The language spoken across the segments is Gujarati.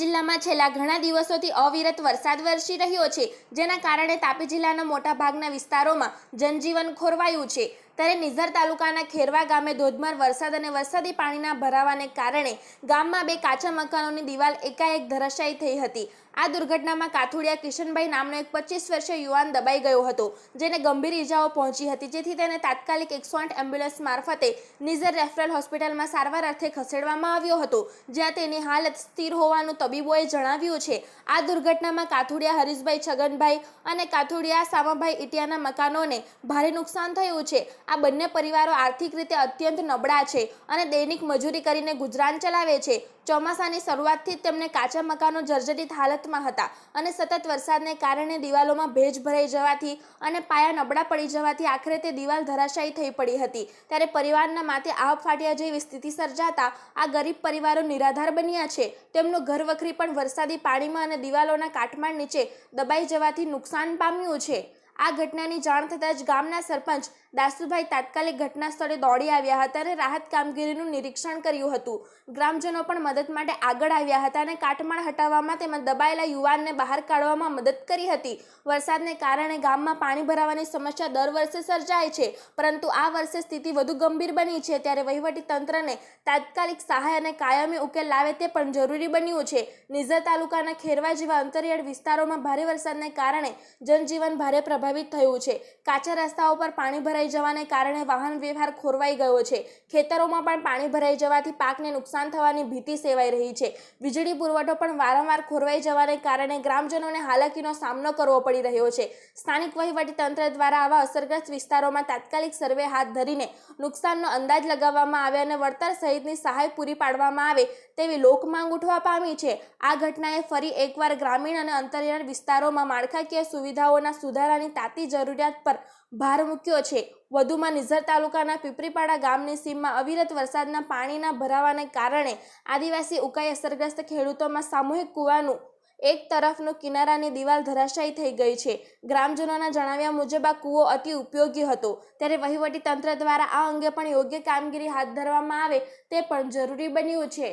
જિલ્લામાં છેલ્લા ઘણા દિવસોથી અવિરત વરસાદ વરસી રહ્યો છે, જેના કારણે તાપી જિલ્લાના મોટાભાગના વિસ્તારોમાં જનજીવન ખોરવાયું છે. ત્યારે નિઝર તાલુકાના ખેરવા ગામે ધોધમાર વરસાદ અને વરસાદી પાણીના ભરાવાને કારણે ગામમાં બે કાચા મકાનોની દિવાલ એકાએક ધરાશાયી થઈ હતી. આ દુર્ઘટનામાં કાથુડિયા કિશનભાઈ નામનો એક પચીસ વર્ષીય યુવાન દબાઈ ગયો હતો, જેને ગંભીર ઈજાઓ પહોંચી હતી, જેથી તેને તાત્કાલિક એકસો આઠ એમ્બ્યુલન્સ મારફતે નિઝર રેફરલ હોસ્પિટલમાં સારવાર અર્થે ખસેડવામાં આવ્યો હતો. જ્યાં તેની હાલત સ્થિર હોવાનું તબીબોએ જણાવ્યું છે. આ દુર્ઘટનામાં કાથુડિયા હરીશભાઈ છગનભાઈ અને કાથુડિયા સામાભાઈ ઇટિયાના મકાનોને ભારે નુકસાન થયું છે. આ બંને પરિવારો આર્થિક રીતે અત્યંત નબળા છે અને દૈનિક મજૂરી કરીને ગુજરાન ચલાવે છે. ચોમાસાની શરૂઆતથી જ તેમને કાચા મકાનો જર્જરિત હાલતમાં હતા અને સતત વરસાદને કારણે દિવાલોમાં ભેજ ભરાઈ જવાથી અને પાયા નબળા પડી જવાથી આખરે તે દિવાલ ધરાશાયી થઈ પડી હતી. ત્યારે પરિવારના માથે આવ ફાટ્યા જેવી સ્થિતિ સર્જાતા આ ગરીબ પરિવારો નિરાધાર બન્યા છે. તેમનું ઘર વખરી પણ વરસાદી પાણીમાં અને દિવાલોના કાટમાળ નીચે દબાઈ જવાથી નુકસાન પામ્યું છે. આ ઘટનાની જાણ થતાં જ ગામના સરપંચ દાસુભાઈ તાત્કાલિક ઘટના સ્થળે દોડી આવ્યા હતા અને રાહત કામગીરીનું નિરીક્ષણ કર્યું હતું. ગ્રામજનો પણ મદદ માટે આગળ આવ્યા હતા અને કાટમાળ હટાવવામાં તેમજ દબાયેલા યુવાનને બહાર કાઢવામાં મદદ કરી હતી. વરસાદને કારણે ગામમાં પાણી ભરાવાની સમસ્યા દર વર્ષે સર્જાય છે, પરંતુ આ વર્ષે સ્થિતિ વધુ ગંભીર બની છે. ત્યારે વહીવટી તંત્રને તાત્કાલિક સહાય અને કાયમી ઉકેલ લાવે તે પણ જરૂરી બન્યું છે. નિઝર તાલુકાના ખેરવા જેવા અંતરિયાળ વિસ્તારોમાં ભારે વરસાદને કારણે જનજીવન ભારે પ્રભાવિત થયું છે. કાચા રસ્તાઓ પર પાણી ભરાઈ જવાને કારણે વાહન વ્યવહાર ખોરવાઈ ગયો છે. ખેતરોમાં પણ પાણી ભરાઈ જવાથી પાકને નુકસાન થવાની ભીતિ સેવાઈ રહી છે. વીજળી પુરવઠો પણ વારંવાર ખોરવાઈ જવાને કારણે ગ્રામજનોને હાલાકીનો સામનો કરવો પડી રહ્યો છે. સ્થાનિક વહીવટી તંત્ર દ્વારા આવા અસરગ્રસ્ત વિસ્તારોમાં તાત્કાલિક સર્વે હાથ ધરીને નુકસાનનો અંદાજ લગાવવામાં આવે અને વળતર સહિતની સહાય પૂરી પાડવામાં આવે તેવી લોકમાંગ ઉઠવા પામી છે. આ ઘટનાએ ફરી એકવાર ગ્રામીણ અને અંતરિયાળ વિસ્તારોમાં માળખાકીય સુવિધાઓના સુધારાની તાતી જરૂરિયાત પર ભાર મૂક્યો છે. વધુમાં નિઝર તાલુકાના પીપરીપાડા ગામની સીમમાં અવિરત વરસાદના પાણીના ભરાવાને કારણે આદિવાસી ઉકાઈ અસરગ્રસ્ત ખેડૂતોમાં સામૂહિક કૂવાનું એક તરફનું કિનારાની દિવાલ ધરાશાયી થઈ ગઈ છે. ગ્રામજનોના જણાવ્યા મુજબ આ કૂવો અતિ ઉપયોગી હતો. ત્યારે વહીવટી તંત્ર દ્વારા આ અંગે પણ યોગ્ય કામગીરી હાથ ધરવામાં આવે તે પણ જરૂરી બન્યું છે.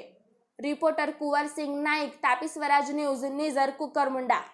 Reporter Kunwarsinh Naik, Tapi Swaraj news, Nizar Kukarmunda.